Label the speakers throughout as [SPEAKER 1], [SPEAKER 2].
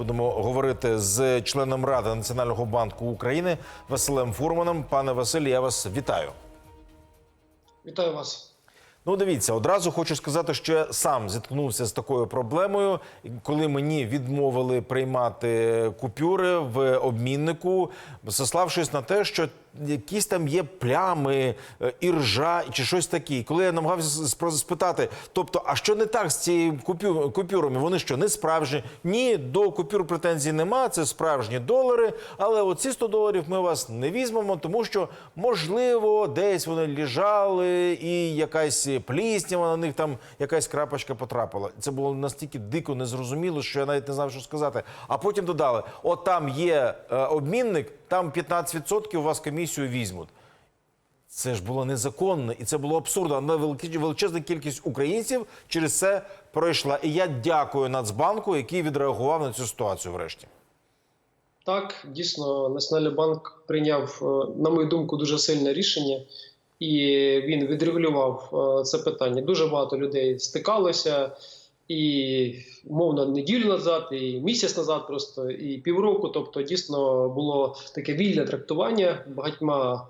[SPEAKER 1] Будемо говорити з членом Ради Національного банку України Василем Фурманом. Пане Василь, я вас вітаю.
[SPEAKER 2] Вітаю вас.
[SPEAKER 1] Ну, дивіться, одразу хочу сказати, що я сам зіткнувся з такою проблемою, коли мені відмовили приймати купюри в обміннику, сославшись на те, що якісь там є плями, е, іржа чи щось таке. Коли я намагався спитати, тобто, а що не так з цією купю- купюрами? Вони що не справжні? Ні, до купюр претензій нема. Це справжні долари. Але оці 100 доларів ми вас не візьмемо, тому що можливо десь вони лежали, і якась пліснява на них там якась крапочка потрапила. Це було настільки дико незрозуміло, що я навіть не знав, що сказати. А потім додали: от там є е, обмінник, там 15% у вас комісію візьмуть. Це ж було незаконно і це було абсурдно. Але величезна кількість українців через це пройшла. І я дякую Нацбанку, який відреагував на цю ситуацію. Врешті.
[SPEAKER 2] Так, дійсно, Національний банк прийняв, е, на мою думку, дуже сильне рішення, і він відрегулював е, це питання. Дуже багато людей стикалося, і умовно неділю назад, і місяць назад, просто і півроку. Тобто, дійсно було таке вільне трактування багатьма.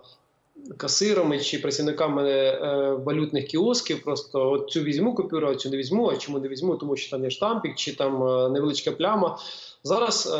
[SPEAKER 2] Касирами чи працівниками е, валютних кіосків, просто от цю візьму купюру, а цю не візьму. А чому не візьму? Тому що там є штампік, чи там е, невеличка пляма. Зараз е,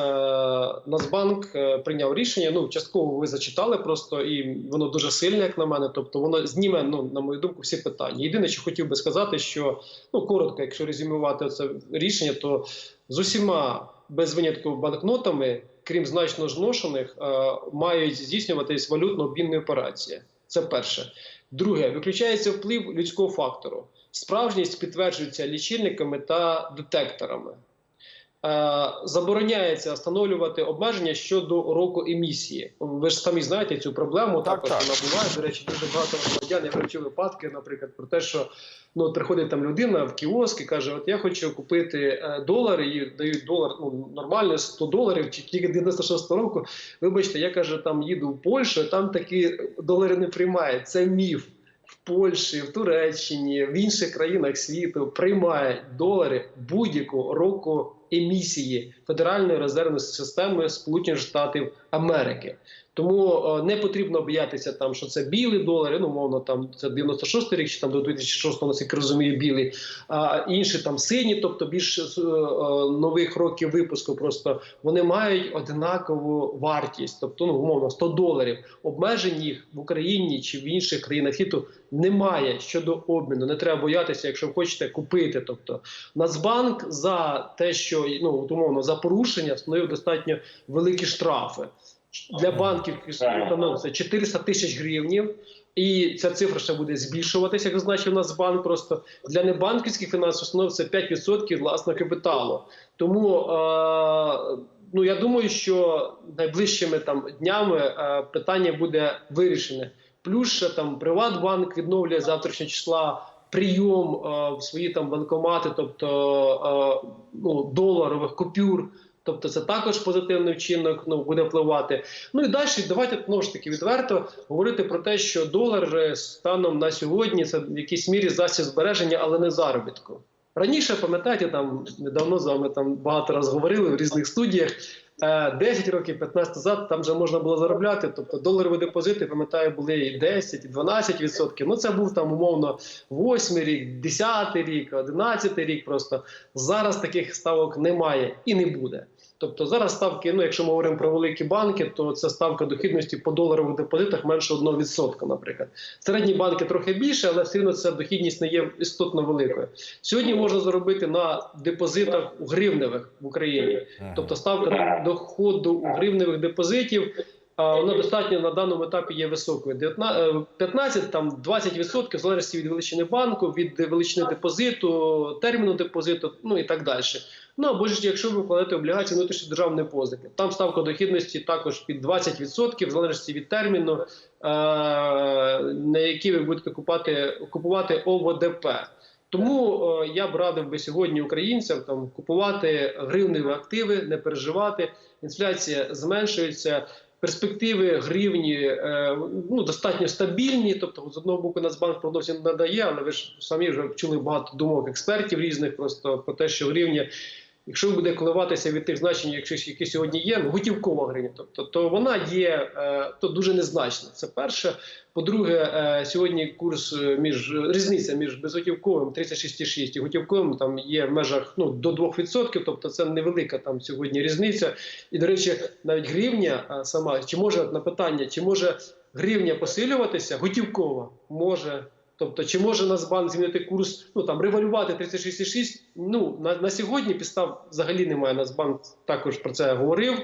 [SPEAKER 2] Нацбанк е, прийняв рішення. Ну, частково ви зачитали просто, і воно дуже сильне, як на мене. Тобто, воно зніме, ну на мою думку, всі питання. Єдине, що хотів би сказати, що ну коротко, якщо резюмувати це рішення, то з усіма без винятку банкнотами, крім значно зношених, е, мають здійснюватись валютно-обмінні операції. Це перше. Друге, виключається вплив людського фактору. Справжність підтверджується лічильниками та детекторами. Е, забороняється встановлювати обмеження щодо року емісії. Ви ж самі знаєте цю проблему.
[SPEAKER 1] Так,
[SPEAKER 2] також
[SPEAKER 1] так.
[SPEAKER 2] вона буває. До речі, дуже багато громадян. Я вивчив випадки, наприклад, про те, що ну приходить там людина в кіоск і каже: От я хочу купити е, долари, і дають долар ну нормально 100 доларів, чи тільки 96 року. Вибачте, я каже, там їду в Польщу, там такі долари не приймають. Це міф. В Польщі, в Туреччині, в інших країнах світу приймають долари будь-якого року емісії Федеральної резервної системи Сполучених Штатів Америки. Тому е, не потрібно боятися там, що це білі долари. Ну, мовно, там це 96 рік, чи там до 2006 наскільки розумію, білі, а інші там сині, тобто більш е, нових років випуску. Просто вони мають однакову вартість, тобто ну умовно 100 доларів. Обмежень їх в Україні чи в інших країнах світу немає щодо обміну. Не треба боятися, якщо хочете купити. Тобто Нацбанк за те, що ну умовно за порушення встановив достатньо великі штрафи для банків. це 400 тисяч гривнів. І ця цифра ще буде збільшуватися, як зазначив Нацбанк. Просто для небанківських фінансових установ це 5% власного капіталу. Тому е, ну я думаю, що найближчими там днями е, питання буде вирішене. Плюс ще там Приватбанк відновлює з завтрашнього числа прийом е, в свої там банкомати, тобто е, ну, доларових купюр. Тобто це також позитивний вчинок ну, буде впливати. Ну і далі давайте знову ж таки відверто говорити про те, що долар е, станом на сьогодні це в якійсь мірі засіб збереження, але не заробітку. Раніше, пам'ятаєте, там недавно з вами там багато раз говорили в різних студіях. Е, 10 років, 15 назад там вже можна було заробляти. Тобто доларові депозити, пам'ятаю, були і 10, і 12 відсотків. Ну це був там умовно 8 рік, 10 рік, 11 рік. Просто зараз таких ставок немає і не буде. Тобто зараз ставки, ну якщо ми говоримо про великі банки, то це ставка дохідності по доларових депозитах менше 1%, наприклад. Середні банки трохи більше, але все одно ця дохідність не є істотно великою. Сьогодні можна заробити на депозитах у гривневих в Україні. Тобто ставка доходу у гривневих депозитів. А, Вона достатньо на даному етапі є високою. 19, е, 15, там 20% в залежності від величини банку, від величини депозиту, терміну депозиту, ну і так далі. Ну або ж якщо ви вкладаєте облігації внутрішньої державної позики, там ставка дохідності також під 20%, в залежності від терміну, е- на який ви будете купувати, купувати ОВДП. Тому е, я б радив би сьогодні українцям там купувати гривневі активи, не переживати. Інфляція зменшується. Перспективи гривні е, ну достатньо стабільні. Тобто, з одного боку, Нацбанк продовжує надає, але ви ж самі вже чули багато думок експертів різних просто про те, що гривня якщо буде коливатися від тих значень, якщо які сьогодні є, ну, готівкова гривня, тобто то вона є е, то дуже незначна. Це перше. По-друге, е, сьогодні курс е, між різниця між безготівковим 36,6 і готівковим там є в межах ну до 2%, тобто це невелика там сьогодні різниця. І до речі, навіть гривня сама чи може на питання, чи може гривня посилюватися готівкова може. Тобто, чи може Нацбанк змінити курс, ну там ревалювати 36,6? Ну на, на сьогодні підстав взагалі немає. Нацбанк також про це говорив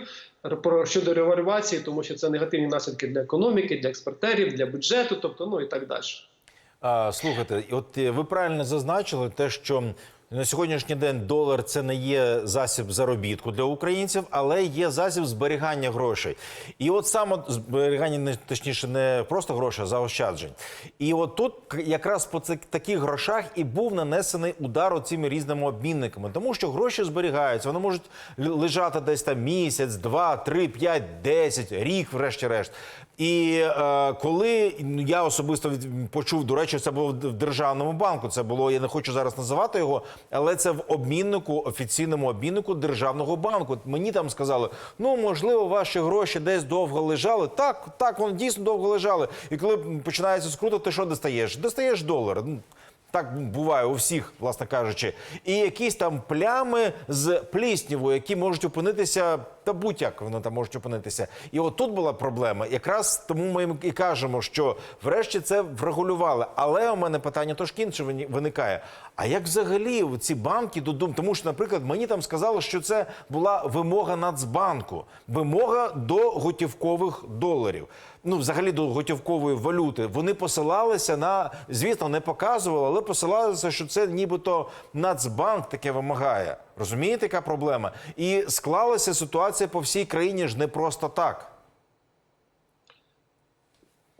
[SPEAKER 2] про щодо ревалювації, тому що це негативні наслідки для економіки, для експортерів, для бюджету, тобто ну і так далі.
[SPEAKER 1] Слухайте, от е, ви правильно зазначили те, що на сьогоднішній день долар це не є засіб заробітку для українців, але є засіб зберігання грошей. І от саме зберігання не точніше не просто грошей, а заощаджень. І от тут якраз по цих таких грошах і був нанесений удар цими різними обмінниками, тому що гроші зберігаються, вони можуть лежати десь там місяць, два, три, п'ять, десять, рік, врешті-решт. І е, коли я особисто від, почув, до речі, це було в державному банку. Це було, я не хочу зараз називати його, але це в обміннику, офіційному обміннику державного банку. Мені там сказали, ну можливо, ваші гроші десь довго лежали. Так, так, вони дійсно довго лежали. І коли починається скруто, ти що достаєш? Достаєш долар. Ну, так буває у всіх, власне кажучи, і якісь там плями з пліснявою, які можуть опинитися, та будь-як вони там можуть опинитися. І от тут була проблема. Якраз тому ми і кажемо, що врешті це врегулювали. Але у мене питання трошки інше виникає. А як взагалі ці банки додум? Тому що, наприклад, мені там сказали, що це була вимога Нацбанку, вимога до готівкових доларів. Ну, взагалі до готівкової валюти. Вони посилалися на, звісно, не показували, але посилалися, що це нібито Нацбанк таке вимагає. Розумієте, яка проблема? І склалася ситуація по всій країні ж не просто так.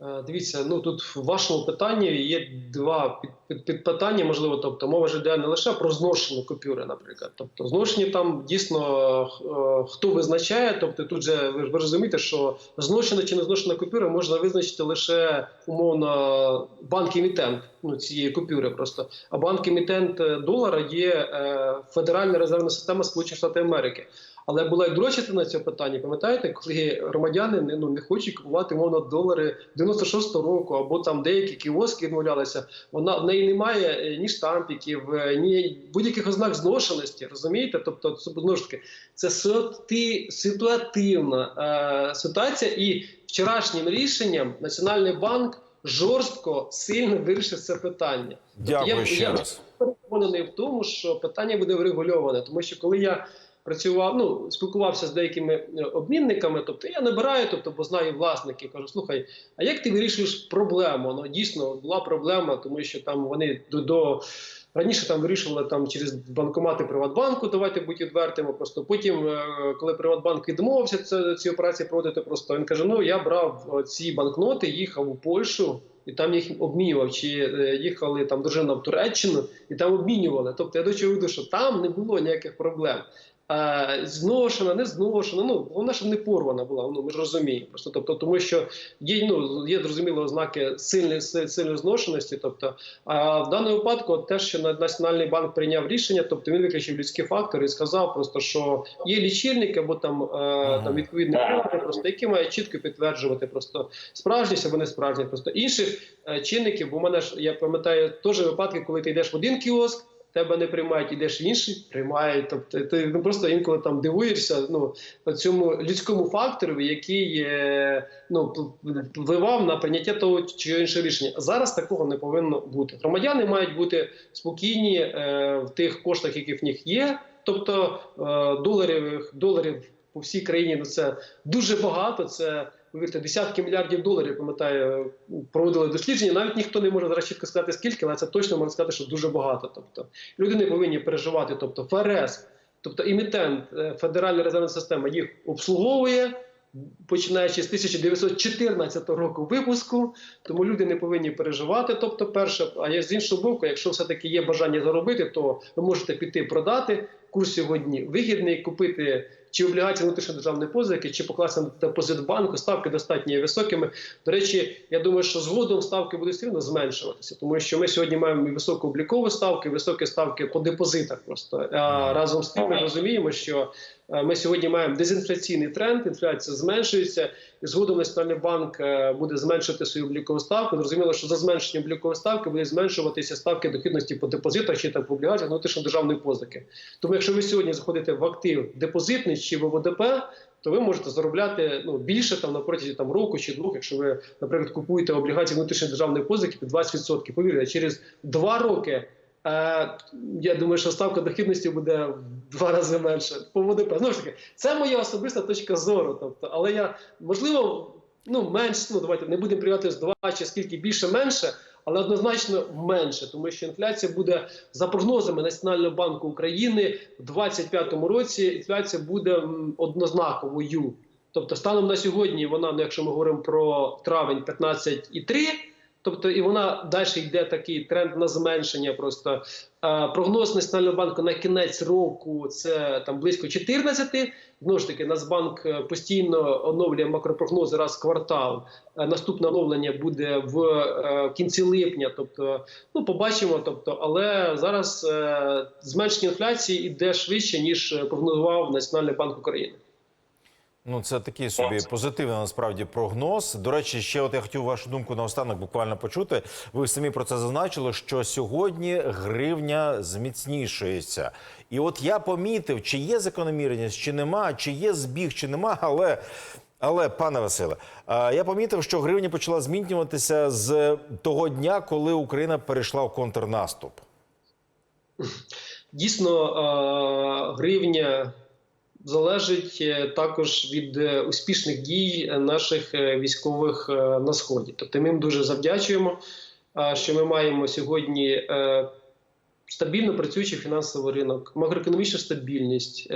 [SPEAKER 2] Е, Дивіться, ну тут в вашому питанні є два під, під, підпитання, можливо, тобто мова ж йде не лише про зношені купюри, наприклад. Тобто зношені там дійсно е, хто визначає, тобто тут же ви ж розумієте, що зношена чи не зношена купюра можна визначити лише умовно банк-емітент ну, цієї купюри просто. А банк-емітент е, долара є е, Федеральна резервна система Сполучених Штатів Америки. Але була і друга частина цього питання. Пам'ятаєте, коли громадяни не ну не хочуть купувати мовно долари 96-го року, або там деякі кіоски відмовлялися. Вона в неї немає е, ні штампіків, е, ні будь-яких ознак зношеності. Розумієте? Тобто, це знову ж таки це ситуати- ситуативна е, ситуація, і вчорашнім рішенням Національний банк жорстко сильно вирішив це питання. Тобто я-
[SPEAKER 1] ще
[SPEAKER 2] я-
[SPEAKER 1] раз.
[SPEAKER 2] переконаний в тому, що питання буде врегульоване, тому що коли я працював, ну спілкувався з деякими е, обмінниками, тобто я набираю, тобто, бо знаю власників, кажу, слухай, а як ти вирішуєш проблему? Ну дійсно була проблема, тому що там вони до. до Раніше там вирішували там через банкомати Приватбанку, давайте будь відвертими. Просто потім, е, коли Приватбанк відмовився це, ці операції проводити, просто він каже: Ну я брав е, ці банкноти, їхав у Польщу і там їх обмінював. Чи е, їхали там дружина в Туреччину і там обмінювали. Тобто я до чого веду, що там не було ніяких проблем. Е, зношена, не зношена. Ну вона ж не порвана була. Ну ми ж розуміємо. Просто тобто, тому що є ну є зрозуміло ознаки сильної си- сильної зношеності. Тобто, а в даному випадку, те, що на- Національний банк прийняв рішення, тобто він виключив людські фактори і сказав просто, що є лічильник або там, е, там відповідні органи, просто які мають чітко підтверджувати просто справжність або не справжність. Просто інших е, чинників, бо в мене ж я пам'ятаю теж випадки, коли ти йдеш в один кіоск тебе не приймають, ідеш в інший, приймають. Тобто ти ну, просто інколи там дивуєшся ну, цьому людському фактору, який ну, впливав на прийняття того чи іншого рішення. Зараз такого не повинно бути. Громадяни мають бути спокійні е, в тих коштах, які в них є. Тобто е, доларів, доларів по всій країні ну, це дуже багато. Це повірте, десятки мільярдів доларів. Пам'ятаю, проводили дослідження. Навіть ніхто не може зараз чітко сказати скільки, але це точно можна сказати, що дуже багато. Тобто люди не повинні переживати. Тобто, ФРС, тобто імітент е, Федеральна резервна система їх обслуговує. Починаючи з 1914 року випуску, тому люди не повинні переживати. Тобто, перше, а з іншого боку, якщо все-таки є бажання заробити, то ви можете піти продати. Курс сьогодні вигідний, купити чи облігації внутрішньодержавної позики, чи покласти на депозит банку. Ставки достатньо є високими. До речі, я думаю, що згодом ставки будуть все зменшуватися, тому що ми сьогодні маємо і високооблікові ставки, і високі ставки по депозитах. Просто а разом з тим ми розуміємо, що ми сьогодні маємо дезінфляційний тренд, інфляція зменшується, і згодом Національний банк е, буде зменшувати свою облікову ставку. Зрозуміло, що за зменшення облікової ставки буде зменшуватися ставки дохідності по депозитах чи там по облігаціях внутрішньої державної позики. Тому, якщо ви сьогодні заходите в актив депозитний чи в ОВДП, то ви можете заробляти ну більше там на протязі там року чи двох, якщо ви, наприклад, купуєте облігації внутрішньої державної позики під 20%. Повірте, через два роки. Я думаю, що ставка дохідності буде в два рази менше по ВДП. Знову ж таки, це моя особиста точка зору. Тобто, але я можливо, ну менш, ну давайте не будемо прийняти з два чи скільки більше менше, але однозначно менше, тому що інфляція буде за прогнозами Національного банку України в 2025 році. Інфляція буде однознаковою. Тобто, станом на сьогодні вона, ну, якщо ми говоримо про травень 15,3, Тобто і вона далі йде такий тренд на зменшення. Просто прогноз Національного банку на кінець року це там близько 14. Знову ж таки, Нацбанк е, постійно оновлює макропрогнози раз в квартал. Е, наступне оновлення буде в е, кінці липня. Тобто, ну побачимо. Тобто, але зараз зменшення інфляції йде швидше ніж прогнозував Національний банк України.
[SPEAKER 1] Ну, це такий собі позитивний насправді прогноз. До речі, ще от я хотів вашу думку наостанок буквально почути. Ви самі про це зазначили, що сьогодні гривня зміцнішується. І от я помітив, чи є закономірність, чи нема, чи є збіг, чи нема, але. Але, пане Василе, я помітив, що гривня почала змінюватися з того дня, коли Україна перейшла в контрнаступ.
[SPEAKER 2] Дійсно, гривня залежить е, також від е, успішних дій наших е, військових на сході. Тобто ми їм дуже завдячуємо, що ми маємо сьогодні стабільно працюючий фінансовий ринок, макроекономічну стабільність,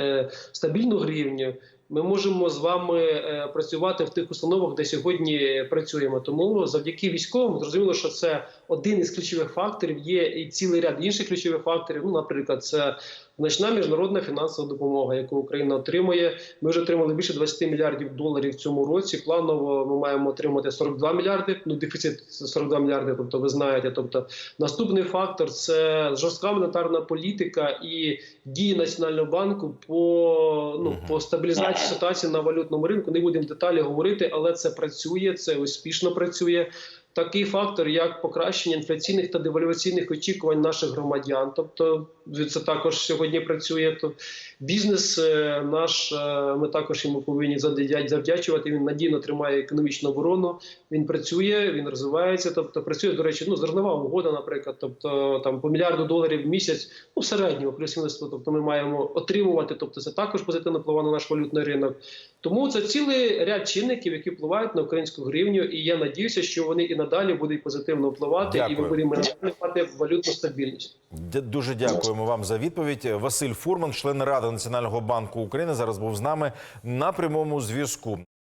[SPEAKER 2] стабільну гривню. Ми можемо з вами працювати в тих установах, де сьогодні працюємо. Тому завдяки військовим зрозуміло, що це один із ключових факторів. Є і цілий ряд інших ключових факторів. Ну, наприклад, це значна міжнародна фінансова допомога, яку Україна отримує. Ми вже отримали більше 20 мільярдів доларів в цьому році. Планово ми маємо отримати 42 мільярди. Ну дефіцит 42 мільярди. Тобто, ви знаєте. Тобто, наступний фактор це жорстка монетарна політика і дії національного банку по ну по стабілізації ситуації на валютному ринку. Не будемо деталі говорити, але це працює, це успішно працює. Такий фактор, як покращення інфляційних та девальваційних очікувань наших громадян, тобто це також сьогодні працює. То бізнес е, наш е, ми також йому повинні завдячувати. Він надійно тримає економічну оборону. Він працює, він розвивається. Тобто працює до речі, ну зернова угода, наприклад, тобто там по мільярду доларів в місяць, ну в середньому плюс-мінус. Тобто ми маємо отримувати. Тобто це також позитивно впливає на наш валютний ринок. Тому це цілий ряд чинників, які впливають на українську гривню. І я надіюся, що вони і надалі будуть позитивно впливати, і
[SPEAKER 1] Дякую.
[SPEAKER 2] ми будемо надалі мати валютну стабільність.
[SPEAKER 1] Дуже дякуємо вам за відповідь. Василь Фурман, член Ради Національного банку України, зараз був з нами на прямому зв'язку.